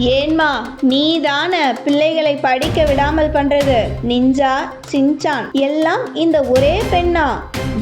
ஏன்மா நீ தானே பிள்ளைகளை படிக்க விடாமல் பண்றது? நிஞ்சா சின்சான் எல்லாம் இந்த ஒரே பெண்ணா?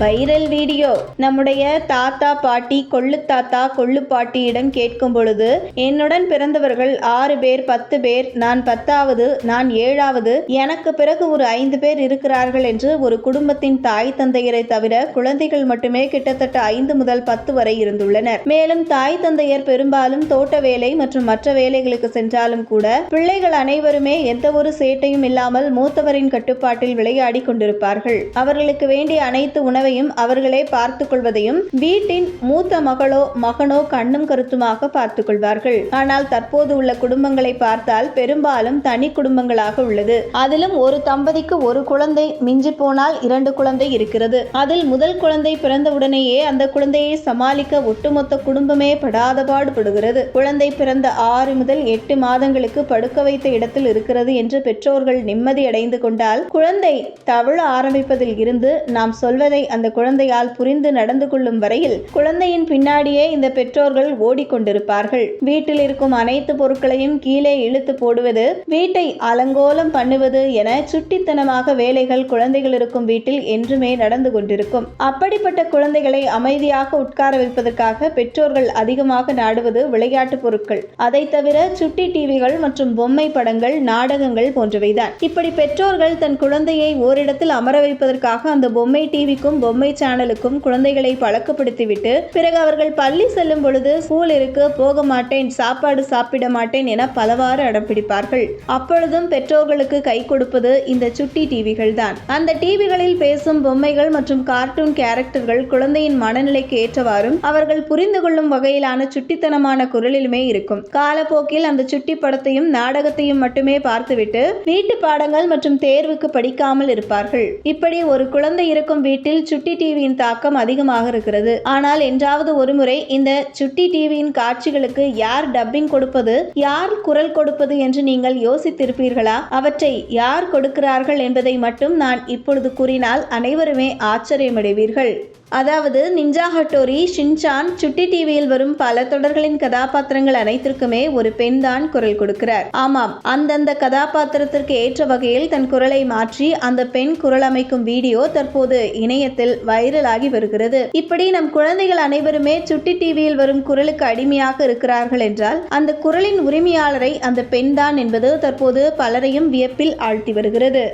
Viral video. நம்முடைய தாத்தா பாட்டி கொள்ளு தாத்தா கொள்ளு பாட்டியிடம் கேட்கும் பொழுது என்னுடன் பிறந்தவர்கள் ஆறு பேர் பத்து பேர் நான் பத்தாவது நான் ஏழாவது எனக்கு பிறகு ஒரு ஐந்து பேர் இருக்கிறார்கள் என்று ஒரு குடும்பத்தின் தாய் தந்தையரை தவிர குழந்தைகள் மட்டுமே கிட்டத்தட்ட ஐந்து முதல் பத்து வரை இருந்துள்ளனர். மேலும் தாய் தந்தையர் பெரும்பாலும் தோட்ட வேலை மற்றும் மற்ற வேலைகளுக்கு சென்றாலும் கூட பிள்ளைகள் அனைவருமே எந்த ஒரு சேட்டையும் இல்லாமல் மூத்தவரின் கட்டுப்பாட்டில் விளையாடி கொண்டிருப்பார்கள். அவர்களுக்கு வேண்டிய அனைத்து உணவையும் அவர்களே பார்த்து கொள்வதையும் வீட்டின் மூத்த மகளோ மகனோ கண்ணும் கருத்துமாக பார்த்துக் கொள்வார்கள் ஆனால் தற்போது உள்ள குடும்பங்களை பார்த்தால் பெரும்பாலும் தனி குடும்பங்களாக உள்ளது. அதிலும் ஒரு தம்பதிக்கு ஒரு குழந்தை மிஞ்சி போனால் இரண்டு குழந்தை இருக்கிறது. அதில் முதல் குழந்தை பிறந்தவுடனேயே அந்த குழந்தையை சமாளிக்க ஒட்டுமொத்த குடும்பமே படாத பாடுபடுகிறது. குழந்தை பிறந்த ஆறு முதல் எட்டு மாதங்களுக்கு படுக்க வைத்த இடத்தில் இருக்கிறது என்று பெற்றோர்கள் நிம்மதி அடைந்து கொண்டால் குழந்தை தவழ ஆரம்பிப்பதில் இருந்து நாம் சொல்வதை அந்த குழந்தையால் புரிந்து நடந்து கொள்ளும் வரையில் குழந்தையின் பின்னாடியே இந்த பெற்றோர்கள் ஓடிக்கொண்டிருப்பார்கள். வீட்டில் இருக்கும் அனைத்து பொருட்களையும் கீழே இழுத்து போடுவது வீட்டை அலங்கோலம் பண்ணுவது என சுட்டித்தனமாக வேலைகள் குழந்தைகள் இருக்கும் வீட்டில் என்றுமே நடந்து கொண்டிருக்கும். அப்படிப்பட்ட குழந்தைகளை அமைதியாக உட்கார வைப்பதற்காக பெற்றோர்கள் அதிகமாக நாடுவது விளையாட்டு பொருட்கள். அதை தவிர சுட்டி டிவிகள் மற்றும் பொம்மை படங்கள் நாடகங்கள் போன்றவைதான். இப்படி பெற்றோர்கள் தன் குழந்தையை ஓரிடத்தில் அமர வைப்பதற்காக அந்த பொம்மை டிவிக்கும் பொம்மை சேனலுக்கும் குழந்தைகளை பழக்கப்படுத்திவிட்டு பிறகு அவர்கள் பள்ளி செல்லும் பொழுது ஸ்கூல் இருக்கு போக மாட்டேன் சாப்பாடு சாப்பிட மாட்டேன் என பலவாறு அடம்பிடிப்பார்கள் அப்பொழுதும் பெற்றோர்களுக்கு கை கொடுப்பது இந்த சுட்டி டிவிகள் தான். அந்த டிவிகளில் பேசும் பொம்மைகள் மற்றும் கார்ட்டூன் கேரக்டர்கள் குழந்தையின் மனநிலைக்கு ஏற்றவாறும் அவர்கள் புரிந்து கொள்ளும் வகையிலான சுட்டித்தனமான குரலிலுமே இருக்கும். காலப்போக்கில் அந்த சுட்டி படத்தையும் நாடகத்தையும் மட்டுமே பார்த்துவிட்டு வீட்டு பாடங்கள் மற்றும் தேர்வுக்கு படிக்காமல் இருப்பார்கள். இப்படி ஒரு குழந்தை இருக்கும் வீட்டில் சுட்டி டிவியின் தாக்கம் அதிகமாக இருக்கிறது. ஆனால் என்றாவது ஒருமுறை இந்த சுட்டி டிவியின் காட்சிகளுக்கு யார் டப்பிங் கொடுப்பது யார் குரல் கொடுப்பது என்று நீங்கள் யோசித்திருப்பீர்களா? அவற்றை யார் கொடுக்கிறார்கள் என்பதை மட்டும் நான் இப்பொழுது கூறினால் அனைவருமே ஆச்சரியமடைவீர்கள். அதாவது நிஞ்சா ஹட்டோரி ஷின்சான் சுட்டி டிவியில் வரும் பல தொடர்களின் கதாபாத்திரங்கள் அனைத்திற்குமே ஒரு பெண் தான் குரல் கொடுக்கிறார். ஆமாம் அந்தந்த கதாபாத்திரத்திற்கு ஏற்ற வகையில் தன் குரலை மாற்றி அந்த பெண் குரல் அமைக்கும் வீடியோ தற்போது இணையத்தில் வைரலாகி வருகிறது. இப்படி நம் குழந்தைகள் அனைவருமே சுட்டி டிவியில் வரும் குரலுக்கு அடிமையாக இருக்கிறார்கள் என்றால் அந்த குரலின் உரிமையாளரை அந்த பெண் தான் என்பது தற்போது பலரையும் வியப்பில் ஆழ்த்தி வருகிறது.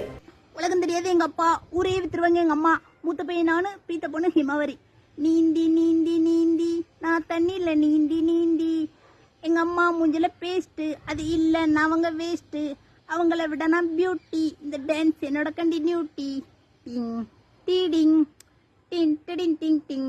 உலகம் தெரியாது எங்க அப்பா. ஊரே வித்துருவாங்க எங்க அம்மா. மூத்த பையன் நானு பீத்த பொண்ணு ஹிமவரி. நீந்தி நீந்தி நீந்தி. நான் தண்ணியில் நீந்தி நீந்தி. எங்க அம்மா மூஞ்சில பேஸ்ட்டு அது இல்லைன்னா அவங்க வேஸ்ட்டு அவங்கள விட நான் பியூட்டி இந்த டான்ஸ் என்னோட கண்டினியூட்டி டிங் டீடிங் டிங் டிடிங் டிங் டிங்